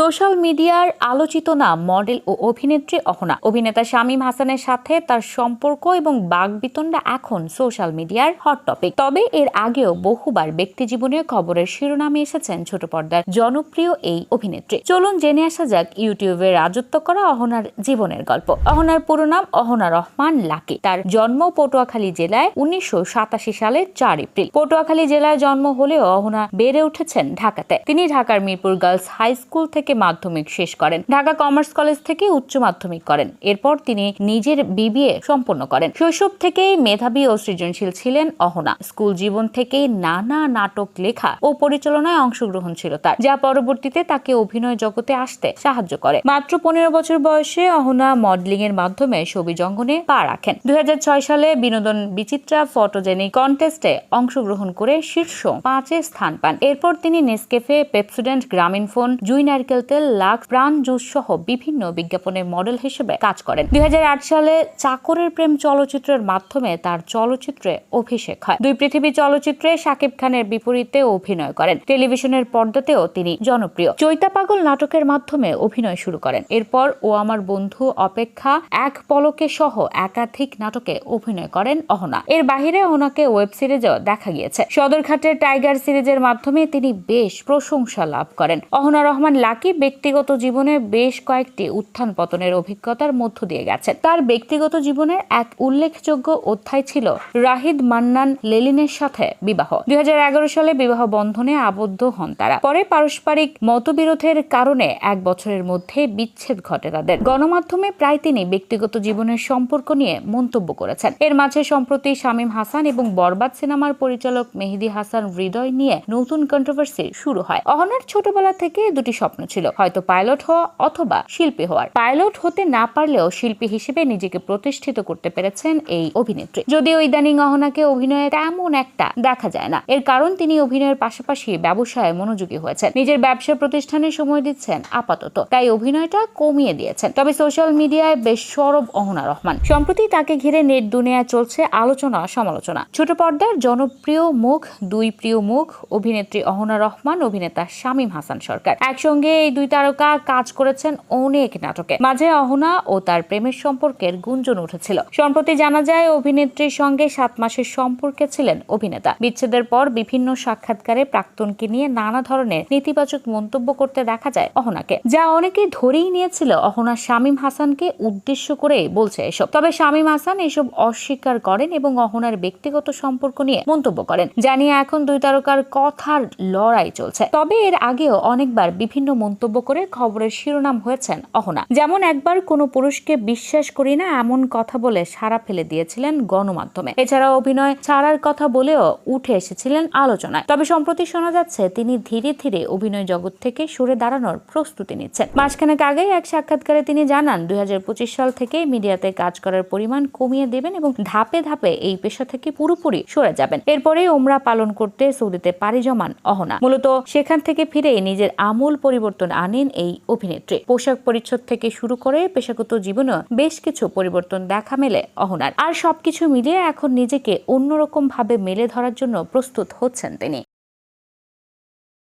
Social মিডিয়ার আলোচিত নাম মডেল ও অভিনেত্রী অহনা। অভিনেতা শামীম হাসানের সাথে তার সম্পর্ক এবং বাগবিতণ্ডা এখন সোশ্যাল মিডিয়ার হট টপিক। তবে এর আগেও বহুবার ব্যক্তি জীবনের খবরের শিরোনামে এসেছেন ছোট পর্দার জনপ্রিয় এই অভিনেত্রী। চলুন জেনে আসা যাক ইউটিউবে রাজত্ব করা অহনার জীবনের গল্প। অহনার পুরো নাম অহনা রহমান লাকি। তার জন্ম পটুয়াখালী জেলায় উনিশশো সাতাশি সালের চার এপ্রিল। পটুয়াখালী জেলায় জন্ম হলেও অহনা বেড়ে উঠেছেন ঢাকাতে। তিনি ঢাকার মিরপুর গার্লস হাই স্কুল থেকে মাধ্যমিক শেষ করেন। ঢাকা কমার্স কলেজ থেকে উচ্চ মাধ্যমিক করেন। এরপর তিনি নিজের বিবিএ সম্পন্ন করেন। শৈশব থেকেই মেধাবী ও সৃজনশীল ছিলেন অহনা। স্কুল জীবন থেকেই নানা নাটক, লেখা ও পরিচালনায় অংশগ্রহণ ছিল তার, যা পরবর্তীতে তাকে অভিনয় জগতে আসতে সাহায্য করে। মাত্র পনেরো বছর বয়সে অহনা মডেলিং এর মাধ্যমে ছবি জঙ্গনে পা রাখেন। দুই হাজার ছয় সালে বিনোদন বিচিত্রা ফটোজেনিক কন্টেস্টে অংশগ্রহণ করে শীর্ষ পাঁচে স্থান পান। এরপর তিনি নেসকেফে পেপসুডেন্ট গ্রামীণ ফোন জুই নারকেল তেল লাক্স প্রাণ জুস সহ বিভিন্ন বিজ্ঞাপনের মডেল হিসেবে কাজ করেন। দুই সালে চাকরের প্রেম চলচ্চিত্রের মাধ্যমে তার চলচ্চিত্রে অভিষেক হয়। দুই পৃথিবী চলচ্চিত্রে শাকিব খানের বিপরীতে অভিনয় করেন। টেলিভিশনের পর্দাতেও তিনি জনপ্রিয়। চৈতা পাগল নাটকের মাধ্যমে অভিনয় শুরু করেন। এরপর ও আমার বন্ধু অপেক্ষা এক পলকে সহ একাধিক নাটকে অভিনয় করেন অহনা। এর বাহিরে ওনাকে ওয়েব সিরিজেও দেখা গিয়েছে। সদরঘাটের টাইগার সিরিজের মাধ্যমে তিনি বেশ প্রশংসা লাভ করেন। অহনা রহমান লাকি ব্যক্তিগত জীবনে বেশ কয়েকটি উত্থান পতনের অভিজ্ঞতার মধ্য দিয়ে গেছেন তার ব্যক্তিগত জীবনের এক উল্লেখযোগ্য অধ্যায় ছিল রাহিদ মান্নান লেলিনের সাথে বিবাহ। দুই সালে বিবাহ বন্ধনে আবদ্ধ হন তারা। পরে পারস্পরিক মতবিরোধের কারণে এক বছরের মধ্যে বিচ্ছেদ ঘটে তাদের। গণমাধ্যমে প্রায় তিনি ব্যক্তিগত জীবনের সম্পর্ক নিয়ে মন্তব্য করেছেন। এর মাঝে সম্প্রতি শামীম হাসান এবং বরবাদ সিনেমার পরিচালক মেহেদি হাসান হৃদয় নিয়ে নতুন কন্ট্রোভার্সি শুরু হয়। অহনার ছোটবেলা থেকে দুটি স্বপ্ন ছিল, হয়তো পাইলট হওয়া অথবা শিল্পী হওয়ার। পাইলট হতে না পারলেও শিল্পী হিসেবে নিজেকে প্রতিষ্ঠিত করতে পেরেছেন এই অভিনেত্রী। যদিও ইদানিং অহনাকে অভিনয়ে তেমন একটা দেখা যায় না। এর কারণ তিনি অভিনয়ের পাশাপাশি ব্যবসায় মনোযোগী হয়েছেন। নিজের ব্যবসা প্রতিষ্ঠানে সময় দিচ্ছেন আপাতত। তাই অভিনয়টা কমিয়ে দিয়েছেন। তবে সোশ্যাল মিডিয়ায় বেশ সরব অহনা রহমান। সম্প্রতি তাকে ঘিরে নেট দুনিয়া চলছে আলোচনা সমালোচনা। ছোট পর্দার জনপ্রিয় মুখ, দুই প্রিয় মুখ, অভিনেত্রী অহনা রহমান, অভিনেতা শামীম হাসান সরকার। একসঙ্গে এই দুই তারকা কাজ করেছেন অনেক নাটকে। মাঝে অহনা ও তার প্রেমের সম্পর্কের গুঞ্জন উঠেছিল। সম্প্রতি জানা যায়, অভিনেত্রীর সঙ্গে সাত মাসের সম্পর্কে ছিলেন অভিনেতা। বিচ্ছেদের পর বিভিন্ন সাক্ষাৎকারে প্রাক্তনকে নিয়ে নানা ধরনের নেতিবাচক মন্তব্য করতে দেখা যায় অহনাকে। যা অনেকে ধরেই নিয়েছিল অহনা শামীম হাসানকে উদ্দেশ্য করে বলছে এসব। তবে শামীম হাসান এসব অস্বীকার করেন এবং অহনার ব্যক্তিগত সম্পর্ক নিয়ে মন্তব্য করেন। জানিয়ে এখন দুই তারকার কথার লড়াই চলছে। তবে এর আগেও অনেকবার বিভিন্ন মন্তব্য করে খবরের শিরোনাম হয়েছেন অহনা। যেমন, একবার কোনো পুরুষকে বিশ্বাস করি না, এমন কথা বলে সারা ফেলে দিয়েছিলেন গণমাধ্যমে। এছাড়া অভিনয় ছাড়ার কথা বলেও উঠে এসেছিলেন আলোচনায়। তবে সম্প্রতি শোনা যাচ্ছে, তিনি ধীরে ধীরে অভিনয় জগৎ থেকে সরে দাঁড়ানোর প্রস্তুতি নিচ্ছেন। মাসখানেক আগেই এক সাক্ষাৎকারে তিনি জানান, দুই হাজার পঁচিশ সাল থেকে মিডিয়াতে কাজ করার পরিমাণ কমিয়ে দেবেন এবং ধাপে ধাপে এই পেশা থেকে পুরোপুরি সরে যাবেন। এরপরে ওমরা পালন করতে সৌদিতে পাড়ি জমান অহনা। মূলত সেখান থেকে ফিরে নিজের আমূল পরিবর্তন আনেন এই অভিনেত্রী। পোশাক পরিচ্ছদ থেকে শুরু করে পেশাগত জীবনেও বেশ কিছু পরিবর্তন দেখা মেলে অহনার। আর সবকিছু মিলিয়ে এখন নিজেকে অন্যরকম ভাবে মেলে ধরার জন্য প্রস্তুত হচ্ছেন তিনি।